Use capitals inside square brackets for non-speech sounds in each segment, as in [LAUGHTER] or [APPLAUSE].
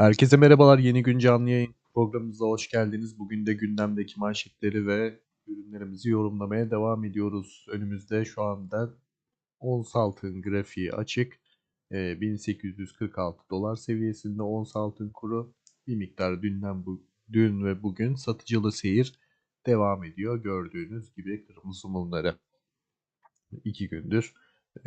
Herkese merhabalar. Yeni gün canlı yayın programımıza hoş geldiniz. Bugün de gündemdeki manşetleri ve ürünlerimizi yorumlamaya devam ediyoruz. Önümüzde şu anda ons altın grafiği açık. Ee, 1846 dolar seviyesinde ons altın kuru bir miktar dünden bu dün ve bugün satıcılı seyir devam ediyor. Gördüğünüz gibi kırmızı mumları iki gündür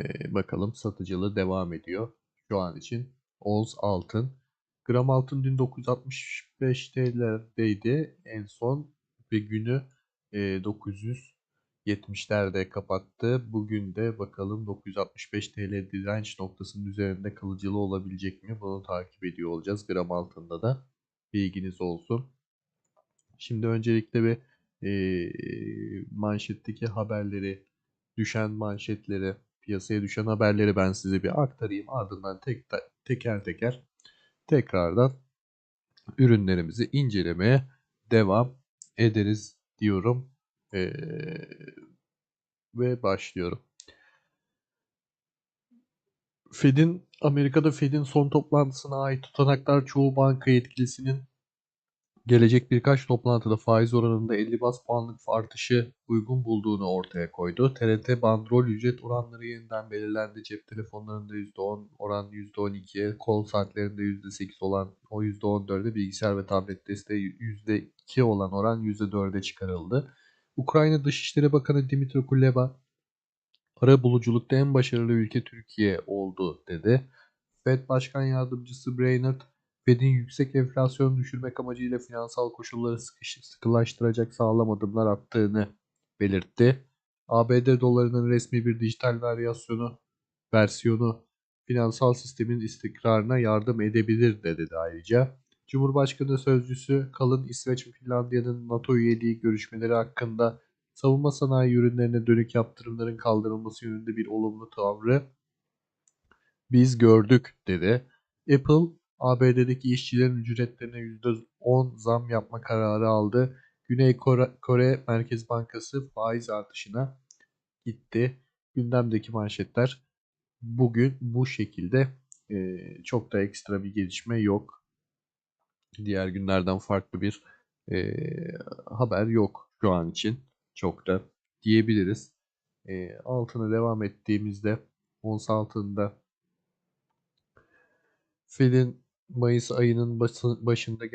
ee, bakalım satıcılı devam ediyor. Şu an için ons altın Gram altın dün 965 TL'deydi. En son bir günü e, 970'lerde kapattı. Bugün de bakalım 965 TL direnç noktasının üzerinde kalıcılığı olabilecek mi? Bunu takip ediyor olacağız. Gram altında da bilginiz olsun. Şimdi öncelikle bir e, manşetteki haberleri, düşen manşetleri, piyasaya düşen haberleri ben size bir aktarayım. Ardından tek teker teker tekrardan ürünlerimizi incelemeye devam ederiz diyorum. Ee, ve başlıyorum. Fed'in Amerika'da Fed'in son toplantısına ait tutanaklar çoğu banka yetkilisinin gelecek birkaç toplantıda faiz oranında 50 bas puanlık artışı uygun bulduğunu ortaya koydu. TRT bandrol ücret oranları yeniden belirlendi. Cep telefonlarında %10 oran %12'ye, kol saatlerinde %8 olan o %14'e, bilgisayar ve tablet desteği %2 olan oran %4'e çıkarıldı. Ukrayna Dışişleri Bakanı Dimitri Kuleba para buluculukta en başarılı ülke Türkiye oldu dedi. Fed Başkan Yardımcısı Brainerd Fed'in yüksek enflasyonu düşürmek amacıyla finansal koşulları sıkış, sıkılaştıracak sağlam adımlar attığını belirtti. ABD dolarının resmi bir dijital varyasyonu versiyonu finansal sistemin istikrarına yardım edebilir de dedi ayrıca. Cumhurbaşkanı sözcüsü Kalın İsveç ve Finlandiya'nın NATO üyeliği görüşmeleri hakkında savunma sanayi ürünlerine dönük yaptırımların kaldırılması yönünde bir olumlu tavrı biz gördük dedi. Apple ABD'deki işçilerin ücretlerine %10 zam yapma kararı aldı. Güney Kore, Merkez Bankası faiz artışına gitti. Gündemdeki manşetler bugün bu şekilde e, çok da ekstra bir gelişme yok. Diğer günlerden farklı bir e, haber yok şu an için. Çok da diyebiliriz. E, altına devam ettiğimizde ons altında Fed'in Mayıs ayının başında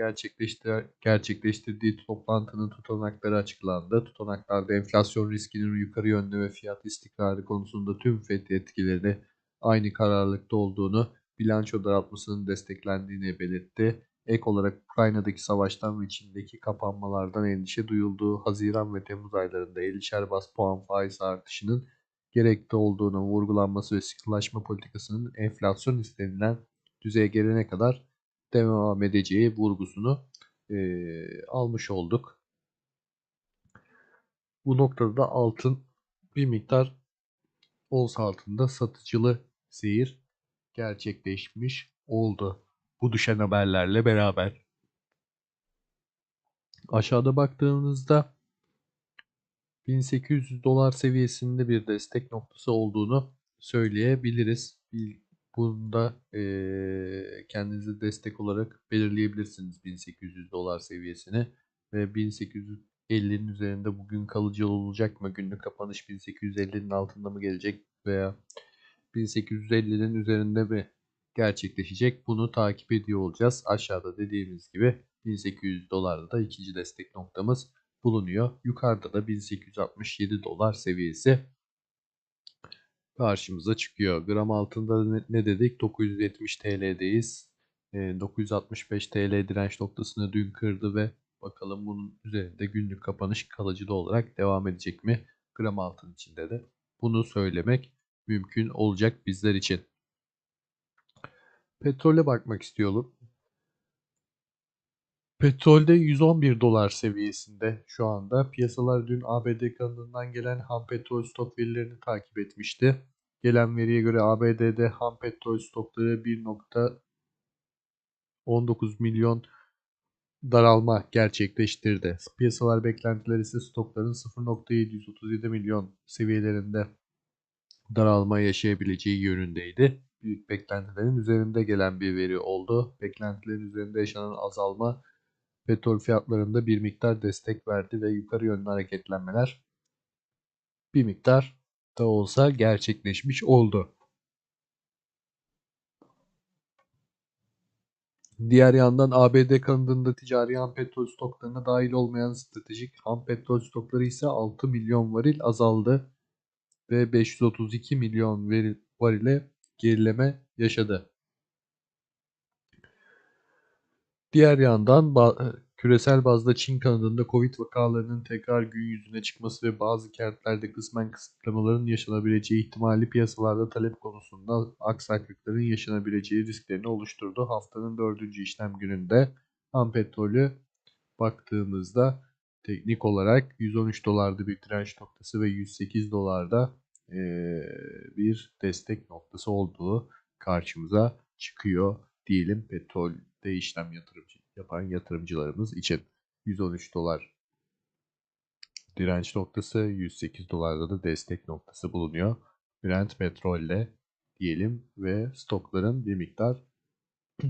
gerçekleştirdiği toplantının tutanakları açıklandı. Tutanaklarda enflasyon riskinin yukarı yönlü ve fiyat istikrarı konusunda tüm FED etkileri aynı kararlılıkta olduğunu, bilanço daraltmasının desteklendiğini belirtti. Ek olarak Ukrayna'daki savaştan ve içindeki kapanmalardan endişe duyulduğu Haziran ve Temmuz aylarında 50'şer bas puan faiz artışının gerekli olduğunu vurgulanması ve sıkılaşma politikasının enflasyon istenilen düzeye gelene kadar devam edeceği vurgusunu e, almış olduk. Bu noktada da altın bir miktar ons altında satıcılı seyir gerçekleşmiş oldu. Bu düşen haberlerle beraber. Aşağıda baktığımızda 1800 dolar seviyesinde bir destek noktası olduğunu söyleyebiliriz. Bunda e, kendinize destek olarak belirleyebilirsiniz 1800 dolar seviyesini ve 1850'nin üzerinde bugün kalıcı olacak mı? Günlük kapanış 1850'nin altında mı gelecek veya 1850'nin üzerinde mi gerçekleşecek? Bunu takip ediyor olacağız. Aşağıda dediğimiz gibi 1800 dolarda da ikinci destek noktamız bulunuyor. Yukarıda da 1867 dolar seviyesi karşımıza çıkıyor. Gram altında ne dedik? 970 TL'deyiz. E, 965 TL direnç noktasını dün kırdı ve bakalım bunun üzerinde günlük kapanış kalıcı olarak devam edecek mi? Gram altın içinde de bunu söylemek mümkün olacak bizler için. Petrole bakmak istiyorum. Petrolde 111 dolar seviyesinde şu anda. Piyasalar dün ABD kanalından gelen ham petrol stok verilerini takip etmişti. Gelen veriye göre ABD'de ham petrol stokları 1.19 milyon daralma gerçekleştirdi. Piyasalar beklentileri ise stokların 0.737 milyon seviyelerinde daralma yaşayabileceği yönündeydi. büyük beklentilerin üzerinde gelen bir veri oldu. Beklentilerin üzerinde yaşanan azalma petrol fiyatlarında bir miktar destek verdi ve yukarı yönlü hareketlenmeler bir miktar da olsa gerçekleşmiş oldu. Diğer yandan ABD kanadında ticari ham petrol stoklarına dahil olmayan stratejik ham petrol stokları ise 6 milyon varil azaldı ve 532 milyon varile gerileme yaşadı. Diğer yandan küresel bazda Çin kanadında Covid vakalarının tekrar gün yüzüne çıkması ve bazı kentlerde kısmen kısıtlamaların yaşanabileceği ihtimali piyasalarda talep konusunda aksaklıkların yaşanabileceği risklerini oluşturdu. Haftanın dördüncü işlem gününde ham petrolü baktığımızda teknik olarak 113 dolarda bir direnç noktası ve 108 dolarda bir destek noktası olduğu karşımıza çıkıyor diyelim petrolde işlem yatırımcı yapan yatırımcılarımız için 113 dolar direnç noktası 108 dolarda da destek noktası bulunuyor. Brent petrolle diyelim ve stokların bir miktar [CLEARS THROAT]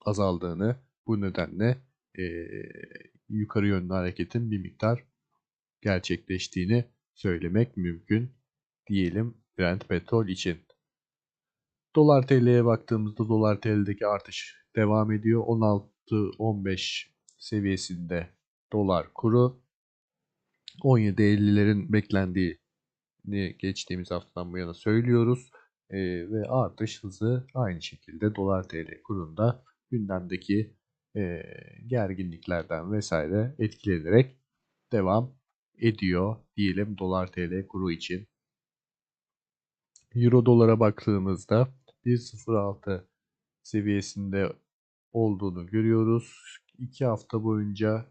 azaldığını bu nedenle e, yukarı yönlü hareketin bir miktar gerçekleştiğini söylemek mümkün diyelim Brent petrol için. Dolar TL'ye baktığımızda dolar TL'deki artış devam ediyor. 16-15 seviyesinde dolar kuru. 17.50'lerin beklendiğini geçtiğimiz haftadan bu yana söylüyoruz. Ee, ve artış hızı aynı şekilde dolar TL kurunda gündemdeki e, gerginliklerden vesaire etkilenerek devam ediyor diyelim dolar TL kuru için. Euro dolara baktığımızda 1.06 seviyesinde olduğunu görüyoruz. 2 hafta boyunca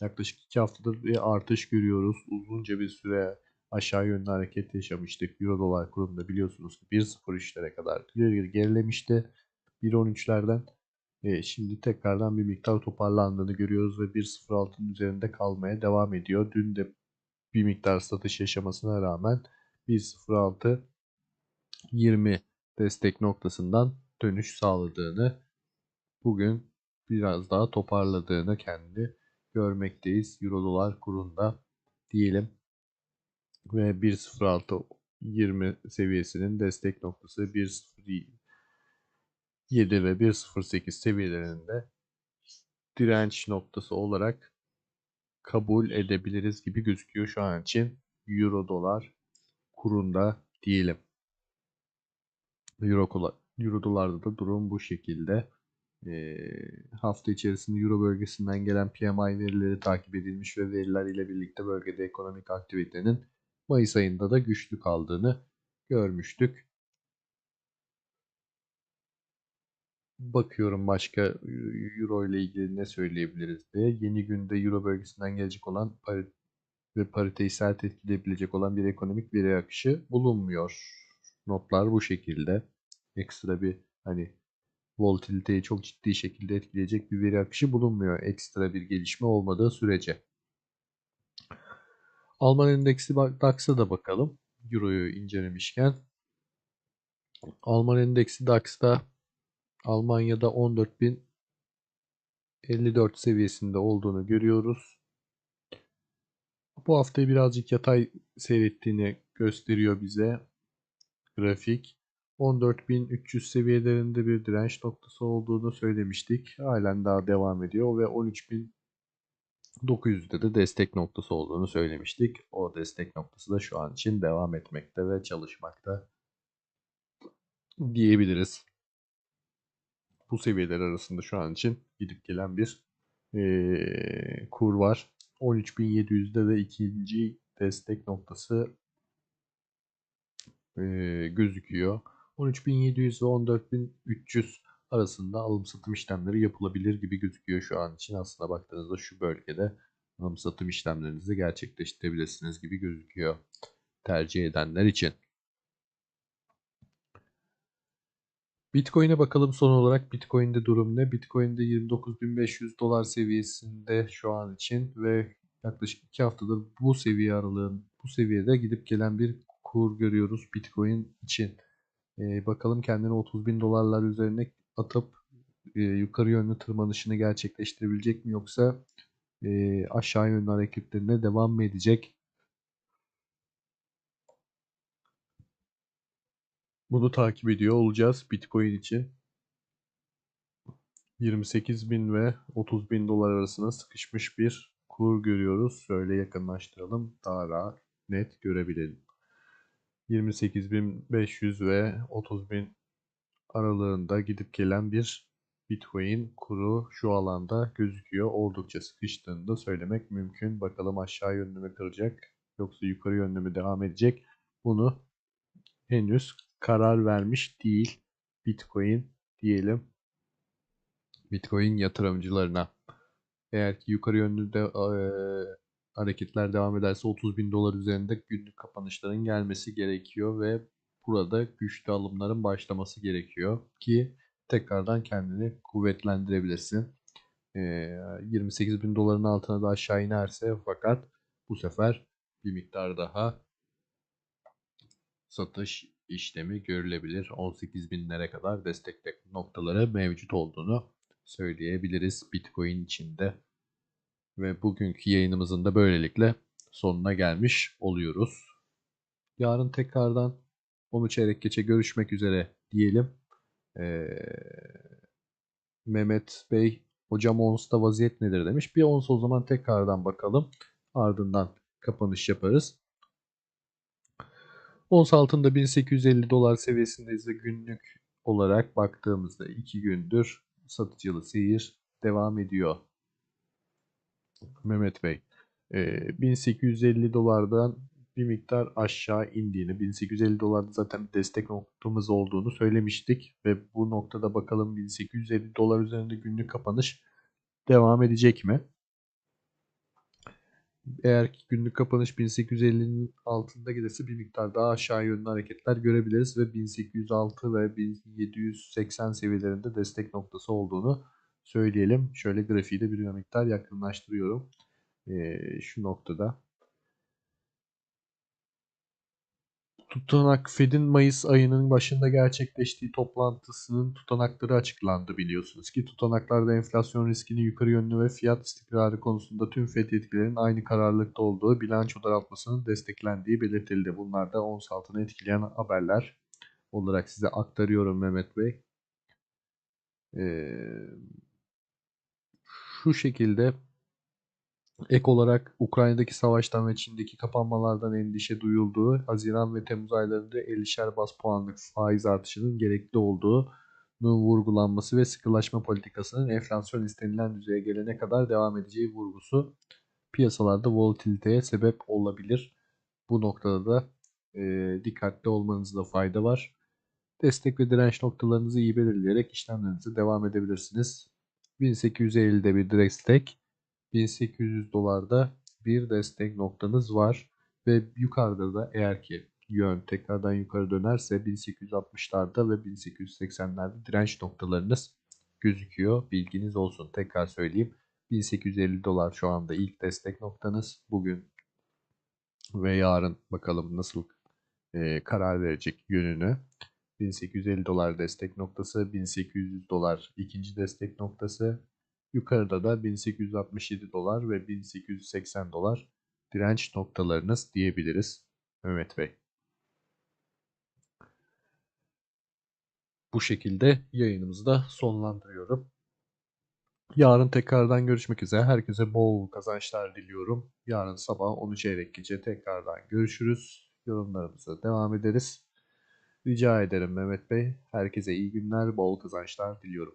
yaklaşık 2 haftadır bir artış görüyoruz. Uzunca bir süre aşağı yönlü hareket yaşamıştık. Euro dolar kurumunda biliyorsunuz ki 1.03'lere kadar gerilemişti. 1.13'lerden e, şimdi tekrardan bir miktar toparlandığını görüyoruz ve 1.06'nın üzerinde kalmaya devam ediyor. Dün de bir miktar satış yaşamasına rağmen 1.06 20 destek noktasından dönüş sağladığını bugün biraz daha toparladığını kendi görmekteyiz. Euro dolar kurunda diyelim ve 1.06 20 seviyesinin destek noktası 1.07 ve 1.08 seviyelerinde direnç noktası olarak kabul edebiliriz gibi gözüküyor şu an için Euro dolar kurunda diyelim. Euro, Euro dolarda da durum bu şekilde. E, hafta içerisinde Euro bölgesinden gelen PMI verileri takip edilmiş ve veriler ile birlikte bölgede ekonomik aktivitenin Mayıs ayında da güçlü kaldığını görmüştük. Bakıyorum başka Euro ile ilgili ne söyleyebiliriz diye. Yeni günde Euro bölgesinden gelecek olan ve pariteyi sert etkileyebilecek olan bir ekonomik veri akışı bulunmuyor. Notlar bu şekilde. Ekstra bir hani volatiliteyi çok ciddi şekilde etkileyecek bir veri akışı bulunmuyor. Ekstra bir gelişme olmadığı sürece. Alman endeksi DAX'a da bakalım. Euro'yu incelemişken. Alman endeksi DAX'ta Almanya'da 14.054 seviyesinde olduğunu görüyoruz. Bu haftayı birazcık yatay seyrettiğini gösteriyor bize grafik. 14.300 seviyelerinde bir direnç noktası olduğunu söylemiştik. Halen daha devam ediyor ve 13.900'de de destek noktası olduğunu söylemiştik. O destek noktası da şu an için devam etmekte ve çalışmakta diyebiliriz. Bu seviyeler arasında şu an için gidip gelen bir ee, kur var. 13.700'de de ikinci destek noktası e, gözüküyor. 13.700 ve 14.300 arasında alım satım işlemleri yapılabilir gibi gözüküyor şu an için. Aslında baktığınızda şu bölgede alım satım işlemlerinizi gerçekleştirebilirsiniz gibi gözüküyor tercih edenler için. Bitcoin'e bakalım son olarak. Bitcoin'de durum ne? Bitcoin'de 29.500 dolar seviyesinde şu an için ve yaklaşık 2 haftadır bu seviye aralığın bu seviyede gidip gelen bir kur görüyoruz Bitcoin için. Ee, bakalım kendini 30 bin dolarlar üzerine atıp e, yukarı yönlü tırmanışını gerçekleştirebilecek mi yoksa e, aşağı yönlü hareketlerine devam mı edecek? Bunu takip ediyor olacağız Bitcoin için. 28 bin ve 30 bin dolar arasında sıkışmış bir kur görüyoruz. Şöyle yakınlaştıralım. Daha rahat net görebilelim. 28.500 ve 30.000 aralığında gidip gelen bir Bitcoin kuru şu alanda gözüküyor. Oldukça sıkıştığını da söylemek mümkün. Bakalım aşağı yönlü mü kıracak yoksa yukarı yönlü mü devam edecek? Bunu henüz karar vermiş değil Bitcoin diyelim. Bitcoin yatırımcılarına. Eğer ki yukarı yönlü de e, hareketler devam ederse 30 bin dolar üzerinde günlük kapanışların gelmesi gerekiyor ve burada güçlü alımların başlaması gerekiyor ki tekrardan kendini kuvvetlendirebilirsin. E, 28 bin doların altına da aşağı inerse fakat bu sefer bir miktar daha satış işlemi görülebilir. 18 binlere kadar destek noktaları mevcut olduğunu söyleyebiliriz Bitcoin içinde. Ve bugünkü yayınımızın da böylelikle sonuna gelmiş oluyoruz. Yarın tekrardan 13 çeyrek geçe görüşmek üzere diyelim. Ee, Mehmet Bey hocam ONS'ta vaziyet nedir demiş. Bir ONS o zaman tekrardan bakalım. Ardından kapanış yaparız. Ons altında 1850 dolar seviyesindeyiz ve günlük olarak baktığımızda 2 gündür satıcılı seyir devam ediyor. Mehmet Bey. E, 1850 dolardan bir miktar aşağı indiğini, 1850 dolarda zaten destek noktamız olduğunu söylemiştik ve bu noktada bakalım 1850 dolar üzerinde günlük kapanış devam edecek mi? Eğer ki günlük kapanış 1850'nin altında gelirse bir miktar daha aşağı yönlü hareketler görebiliriz ve 1806 ve 1780 seviyelerinde destek noktası olduğunu söyleyelim. Şöyle grafiği de bir miktar yakınlaştırıyorum. Ee, şu noktada. Tutanak Fed'in Mayıs ayının başında gerçekleştiği toplantısının tutanakları açıklandı biliyorsunuz ki tutanaklarda enflasyon riskini yukarı yönlü ve fiyat istikrarı konusunda tüm Fed yetkililerin aynı kararlılıkta olduğu bilanço daraltmasının desteklendiği belirtildi. Bunlar da ons altını etkileyen haberler olarak size aktarıyorum Mehmet Bey. Ee, şu şekilde Ek olarak Ukrayna'daki savaştan ve Çin'deki kapanmalardan endişe duyulduğu, Haziran ve Temmuz aylarında 50'şer bas puanlık faiz artışının gerekli olduğu vurgulanması ve sıkılaşma politikasının enflasyon istenilen düzeye gelene kadar devam edeceği vurgusu piyasalarda volatiliteye sebep olabilir. Bu noktada da e, dikkatli olmanızda fayda var. Destek ve direnç noktalarınızı iyi belirleyerek işlemlerinize devam edebilirsiniz. 1850'de bir destek, 1800 dolarda bir destek noktanız var. Ve yukarıda da eğer ki yön tekrardan yukarı dönerse 1860'larda ve 1880'lerde direnç noktalarınız gözüküyor. Bilginiz olsun. Tekrar söyleyeyim. 1850 dolar şu anda ilk destek noktanız. Bugün ve yarın bakalım nasıl e, karar verecek yönünü. 1850 dolar destek noktası, 1800 dolar ikinci destek noktası, Yukarıda da 1867 dolar ve 1880 dolar direnç noktalarınız diyebiliriz Mehmet Bey. Bu şekilde yayınımızı da sonlandırıyorum. Yarın tekrardan görüşmek üzere. Herkese bol kazançlar diliyorum. Yarın sabah 10 çeyrek gece tekrardan görüşürüz. Yorumlarımıza devam ederiz. Rica ederim Mehmet Bey. Herkese iyi günler, bol kazançlar diliyorum.